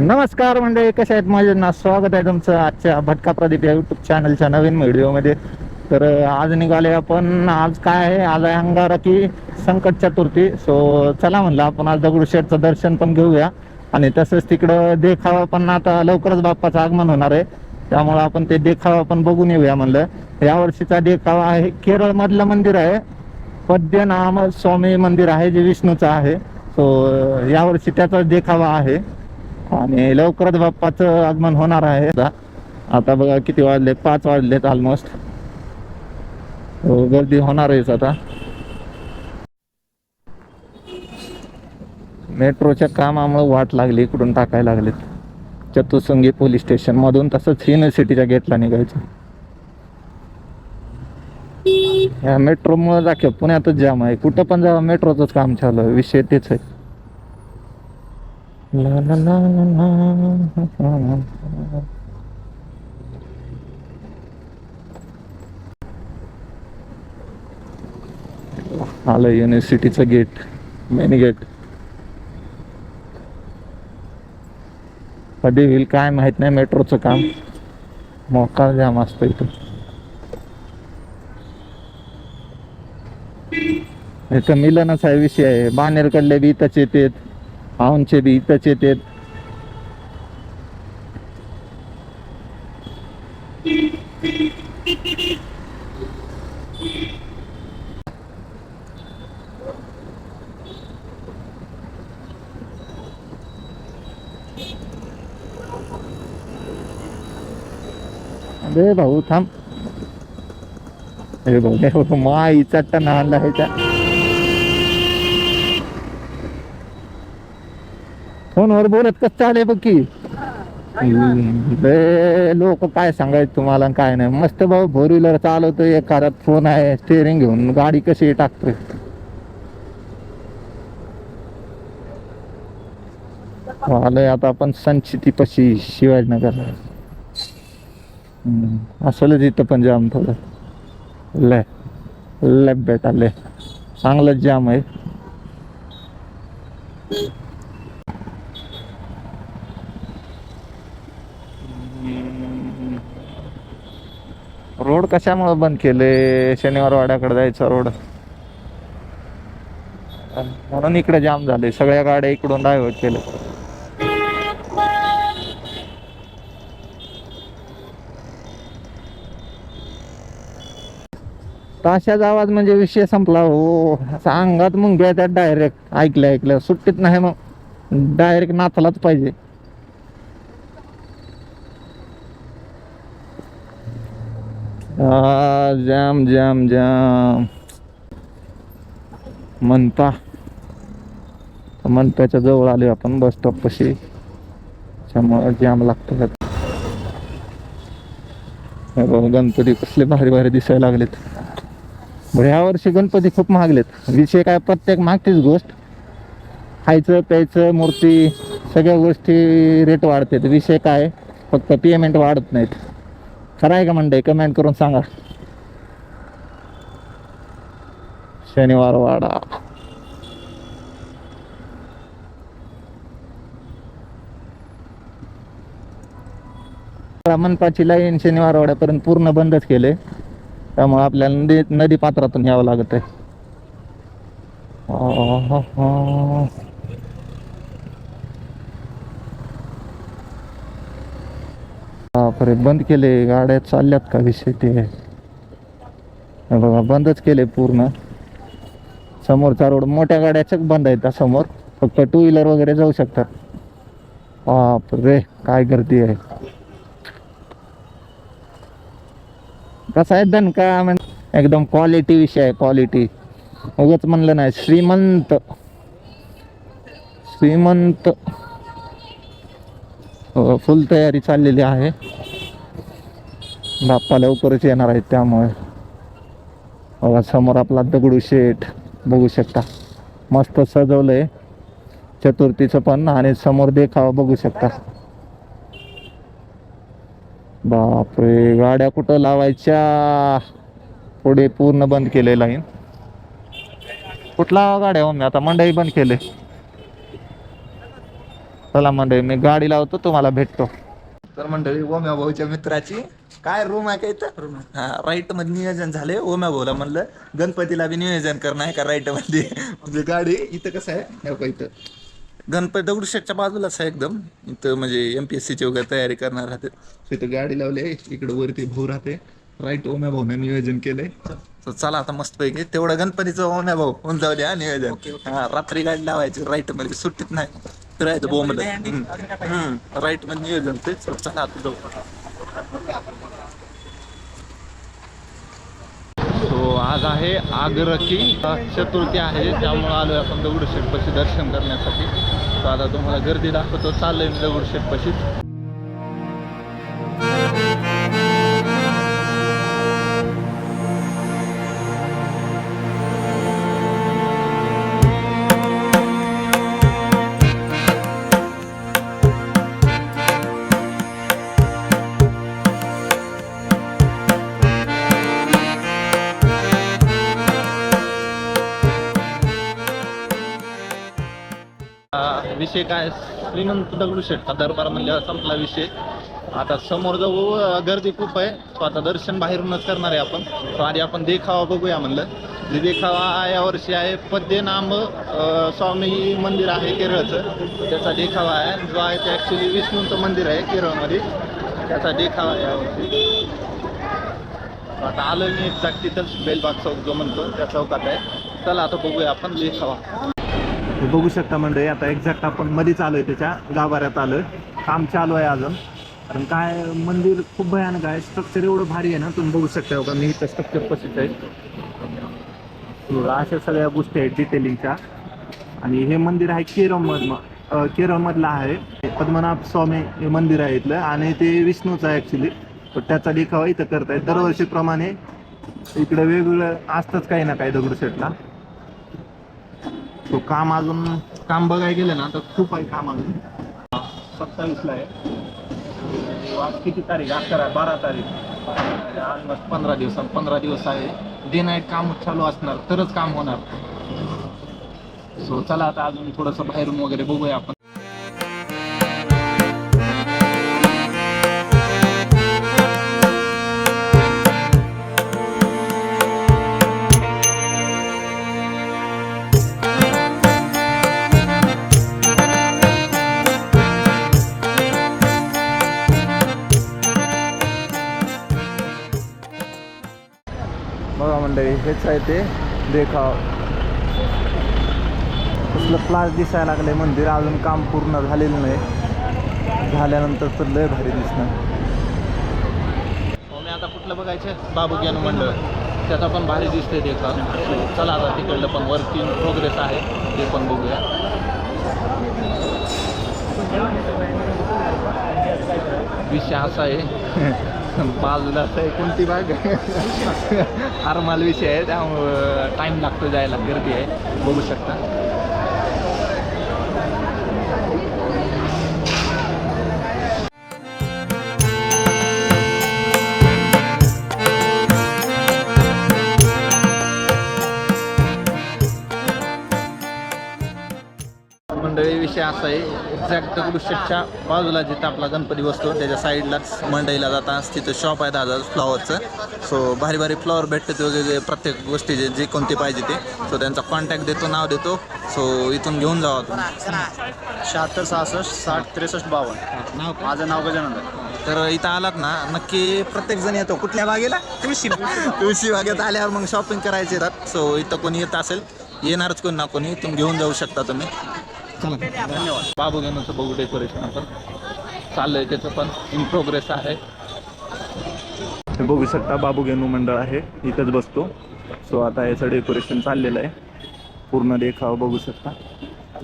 नमस्कार मंडळी कशा आहेत माझे ना स्वागत आहे तुमचं आजच्या भटका प्रदीप या युट्यूब चॅनलच्या नवीन व्हिडिओमध्ये. तर आज निघाले आपण. आज काय आहे? आज आहे अंगारकी संकट चतुर्थी. सो चला म्हणलं आपण आज दगडूशेठचं दर्शन पण घेऊया. आणि तसंच तिकडं देखावा पण आता लवकरच बाप्पाचं आगमन होणार आहे. त्यामुळं आपण ते देखावा पण बघून येऊया म्हणलं. यावर्षीचा देखावा आहे केरळमधलं मंदिर आहे. पद्यनाम स्वामी मंदिर आहे जे विष्णूचं आहे. सो यावर्षी त्याचा देखावा आहे. आणि लवकरच बाप्पाचं आगमन होणार आहे. आता आता बघा किती वाजले पाच वाजलेत ऑलमोस्ट हो, गर्दी होणार आहेच आता. मेट्रोच्या कामामुळे वाट लागली इकडून टाकायला लागलेत. चतुसंगी पोलीस स्टेशन मधून तसंच युनिव्हर्सिटीच्या गेटला निघायचं. या मेट्रोमुळे दाखव पुण्यातच जाम आहे. कुठं पण जावा मेट्रोचंच काम चालू आहे. विषय तेच आहे. आलं युनिव्हर्सिटीचं गेट मेन गेट कधी होईल काय माहीत नाही मेट्रोचं काम. मोका जाम असतं इथं. इथं मिलनाचा विषय आहे. बाणेरकडले बी इथंच येतात. औंधचे बी इथंच येतात अरे भाऊ थांब अरे भाऊ नाही भाऊ माईचा टना आणला ह्याच्या फोनवर बोलत कसं चाले बघ की. लोक काय सांगायचं तुम्हाला काय नाही. मस्त भाऊ फोर व्हीलर चालवतो एक फोन आहे स्टेअरिंग घेऊन गाडी कशी टाकतोय. आलोय आता आपण संचिती पशी शिवाजीनगर. हम्म, असलं तिथं पण जाम थोडं. लय लय बेटा लय. चांगलं जाम आहे. रोड कशामुळे बंद केले? शनिवार वाड्याकडे जायचा रोड. म्हणून इकडे जाम झाले. सगळ्या गाड्या इकडून डायव्हर्ट केले ताशाचा आवाज म्हणजे विषय संपला. हो असा अंगात मुंग्या त्यात डायरेक्ट ऐकलं ऐकलं. सुट्टीत नाही मग. डायरेक्ट नाचलाच पाहिजे. जाम जाम जाम. मनपा. मनप्याच्या जवळ आले आपण बस स्टॉप पशी. त्यामुळे जाम लागतो गणपती कसले भारी भारी दिसायला लागलेत. बरं ह्या वर्षी गणपती खूप महागलेत. विषय काय प्रत्येक मागतीच गोष्ट. खायचं प्यायचं मूर्ती सगळ्या गोष्टी रेट वाढतात. विषय काय फक्त पेमेंट वाढत नाहीत. खरं आहे का म्हणते कमेंट करून सांगा. शनिवार वाडा. मनपाची लाईन शनिवार वाड्यापर्यंत पूर्ण बंदच केले त्यामुळे आपल्याला नदी नदी पात्रातून यावं लागत आहे बापरे बंद केले गाड्या चालल्यात का विषय ते? बघा बंदच केले पूर्ण. समोरचा रोड मोठ्या गाड्याच बंद आहेत त्या समोर. फक्त टू व्हीलर वगैरे जाऊ शकतात. बापरे काय गर्दी आहे. कसं आहे धन का म्हण एकदम क्वालिटी विषय आहे क्वालिटी उगच म्हणलं नाही श्रीमंत. श्रीमंत. हो, फुल तयारी चाललेली आहे. बाप्पा लवकरच येणार आहेत त्यामुळे. बघा समोर आपला दगडू शेठ बघू शकता. मस्त सजवलंय. चतुर्थीचं पण आणि समोर देखावा बघू शकता. बापरे गाड्या कुठं लावायच्या? पुढे पूर्ण बंद केले लाईन. कुठला गाड्या हो मी? आता मंडई बंद केले चला मंडई मी गाडी लावतो तुम्हाला भेटतो. तर मंडळी ओम्या भाऊच्या मित्राची काय रूम आहे का इथं? हा राईटमध्ये नियोजन झाले ओम्या भाऊला म्हणलं गणपतीला बी नियोजन करणं आहे का राईटमध्ये? म्हणजे गाडी इथं कसं आहे? हे बघा इथं. गणपती दगडूशेठच्या बाजूलाच आहे एकदम. इथं म्हणजे एम पी एस सीची वगैरे तयारी करणार राहते. इथं गाडी लावली आहे. इकडं वरती भाऊ राहते. राईट ओम्या भाऊने नियोजन केलंय. So चला आता मस्त पैकी तेवढं गणपतीचं ओम्या भाऊ होऊन जाऊ द्या नियोजन. हा रात्री गाडी लावायची. राईटमध्ये सुट्टीत नाही. फिरायचं मध्ये राईटमध्ये नियोजन ते So चला आता जाऊ. सो आज आहे आगरकी चतुर्थी आहे त्यामुळे आलोय आपण दगडूशेठ पशी दर्शन करण्यासाठी. तर आता तुम्हाला गर्दी दाखवतो चाललोय मी दगडूशेठ पशीच विषय काय श्रीमंत दगडूशेठचा दरबार म्हणजे संपला विषय. आता समोर जाऊ गर्दी खूप आहे. तो आता दर्शन बाहेरूनच करणार आहे आपण. तो आधी आपण देखावा बघूया म्हणलं. जे देखावा यावर्षी आहे. पद्यनाम स्वामी मंदिर आहे केरळचं. त्याचा देखावा आहे. जो आहे ते ॲक्च्युली विष्णूंचं मंदिर आहे केरळमध्ये. त्याचा देखावा आहे यावर्षी आता आलो मी एक्झॅक्ट तिथंच बेलबाग चौक जो म्हणतो त्या चौकात आहे. चला आता बघूया आपण देखावा. बघू शकता मंडळी आता एक्झॅक्ट आपण मध्येच आहे त्याच्या गाभाऱ्यात आलोय. काम चालू आहे अजून. कारण काय मंदिर खूप भयानक आहे. स्ट्रक्चर एवढं भारी आहे ना तुम्ही बघू शकता. बघा मी इथं स्ट्रक्चर प्रसिद्ध आहे. अशा सगळ्या गोष्टी आहेत डिटेलिंगच्या आणि हे मंदिर आहे केरळमधलं केरळमधलं आहे. पद्मनाभ स्वामी हे मंदिर आहे इथलं. आणि ते विष्णूचं आहे ॲक्च्युली तर त्याचा देखावा इथं करतायत. दरवर्षीप्रमाणे इकडं वेगवेगळं असतंच काही ना काही दगडूशेठला. तो काम अजून काम बघायला गेलं ना तर खूप आहे काम अजून. सत्तावीसला आहे. आज किती तारीख? अकरा बारा तारीख. आज पंधरा दिवसात पंधरा दिवस आहे. डे नाईट काम चालू असणार तरच काम होणार. सो चला आता अजून थोडंसं बाहेरून वगैरे बघूया आपण. हेच आहे ते. देखाव. कसलं क्लास दिसायला लागले मंदिर अजून काम पूर्ण झालेलं नाही. झाल्यानंतर तर लय भारी दिसणार. मी आता कुठलं बघायचं बाबू ज्ञान मंडळ. त्याचा पण भारी दिसतंय देखाव. चला आता तिकडलं पण इन प्रोग्रेस आहे. ते पण बघूया. विषय असा आहे. बाजूला असं आहे कोणती बाग. आरमाल विषय आहे त्यामुळं टाईम लागतो जायला गर्दी आहे बघू शकता. विषय असा आहे. एक्झॅक्ट दगडूशेठच्या बाजूला जिथं आपला गणपती बसतो त्याच्या साईडलाच मंडईला जाताना तिथं शॉप आहे दादा फ्लॉवरचं सो भारी भारी फ्लॉवर भेटतात वेगवेगळे प्रत्येक गोष्टीचे जे कोणते पाहिजे ते. सो त्यांचा कॉन्टॅक्ट देतो नाव देतो. सो इथून घेऊन जावा तुम्ही. शहात्तर सहासष्ट साठ त्रेसष्ट बावन्न. नाव? माझं नाव गजानंद तर इथं आलात ना नक्की प्रत्येक जण येतो. कुठल्या बागेला? तुळशी. तुळशी बागेत आल्यावर मग शॉपिंग करायचे येतात. सो इथं कोणी येत असेल येणारच कोणी ना कोणी. इथून घेऊन जाऊ शकता तुम्ही. चला. धन्यवाद. बाबू घेण्याचं बघू डेकोरेशन आपण चाललंय त्याचं पण इन प्रोग्रेस आहे. हे बघू शकता बाबू गेनू मंडळ आहे. इथंच बसतो. सो आता याचं डेकोरेशन चाललेलं आहे. पूर्ण देखाव बघू शकता.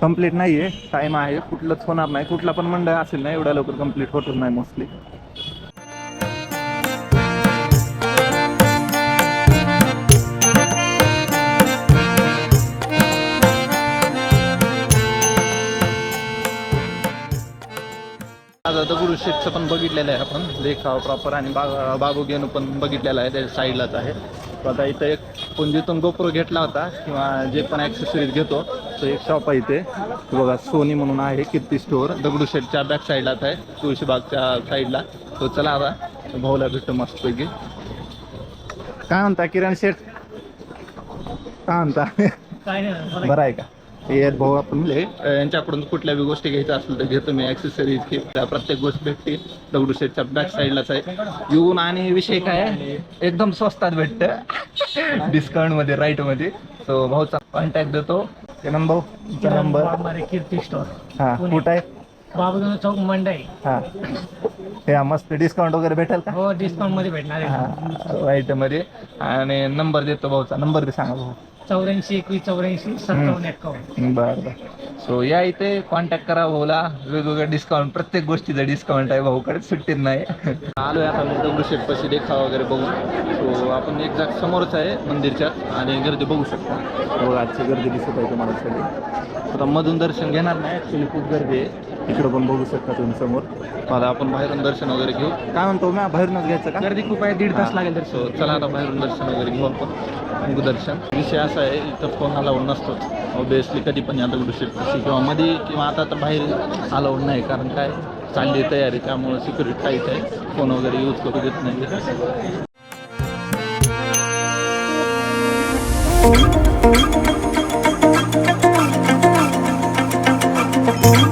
कंप्लीट नाही आहे टाईम आहे. कुठलंच होणार नाही. कुठला पण मंडळ असेल ना एवढ्या लवकर कंप्लीट होतच नाही मोस्टली शेठचं पण बघितलेलं आहे आपण. देखाव प्रॉपर आणि बा बाबू गेनू पण बघितलेलं आहे त्याच्या साईडलाच आहे. तो आता इथं एक जिथून गोप्रो घेतला होता किंवा जे पण ॲक्सेसरीज घेतो नावाचं एक शॉप आहे इथे. बघा सोनी म्हणून आहे कीर्ती स्टोअर दगडूशेठच्या बॅक साईडलाच आहे तुळशीबागच्या साईडला तो चला आता भाऊला भेटतो मस्तपैकी. काय म्हणता किरण शेठ? काय म्हणता? काय नाही बरं आहे का? हे आहेत भाऊ आपण म्हणले. अं, यांच्याकडून कुठल्या बी गोष्टी घ्यायच्या असतील तर घेतो मी ॲक्सेसरीज की त्या प्रत्येक गोष्ट भेटते दगडूशेठच्या बॅक साईडलाच आहे. येऊन आणि विषय काय आहे? एकदम स्वस्तात भेटतं. डिस्काउंटमध्ये राईटमध्ये. सो भाऊचा कॉन्टॅक्ट देतो. किरण भाऊ नंबर कीर्ती स्टोर हा कुठं आहे? चौक मंडई. हा. मस्त डिस्काउंट वगैरे भेटेल का? हो डिस्काउंटमध्ये भेटणार आहे. राईटमध्ये. आणि नंबर देतो भाऊचा. नंबर दे सांगा भाऊ. चौऱ्याऐंशी एकवीस चौऱ्याऐंशी सत्तावन्न एक्कावन्न बर बर. सो या इथे कॉन्टॅक्ट करा भाऊला. वेगवेगळं डिस्काउंट प्रत्येक गोष्टीचं डिस्काउंट आहे भाऊकडे. सुट्टीत नाही. आलोय आता मी दगडूशेठ पशी देखा वगैरे बघून. सो आपण एक्झॅक्ट समोरच आहे मंदिरच्या आणि गर्दी बघू शकता. बघा आजची गर्दी दिसत आहे तुम्हाला सगळी आता मधून दर्शन घेणार नाही ॲक्च्युली खूप गर्दी आहे. इकडं पण बघू शकता तुम्ही समोर. आता आपण बाहेरून दर्शन वगैरे घेऊ. काय म्हणतो मी बाहेरूनच घ्यायचं का? गर्दी खूप आहे दीड तास लागेल सो चला आता बाहेरून दर्शन वगैरे घेऊ आपण. दर्शन. विषय असा आहे इथं फोन अलाउड नसतोच. ऑब्विसली कधी पण दगडूशेठ पशी किंवा मध्ये किंवा आता तर बाहेर अलाउड नाही कारण काय? चालली तयारी त्यामुळे सिक्युरिटी टाईट आहे. फोन वगैरे यूज करू देत नाही Thank you.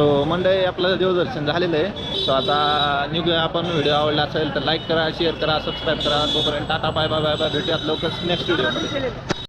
सो मंडळी आपलं देवदर्शन झालेलं आहे. सो आता निघूया आपण. व्हिडिओ आवडला असेल तर लाईक करा शेअर करा सबस्क्राईब करा. तोपर्यंत tata bye bye bye bye भेटूयात लवकरच नेक्स्ट व्हिडिओमध्ये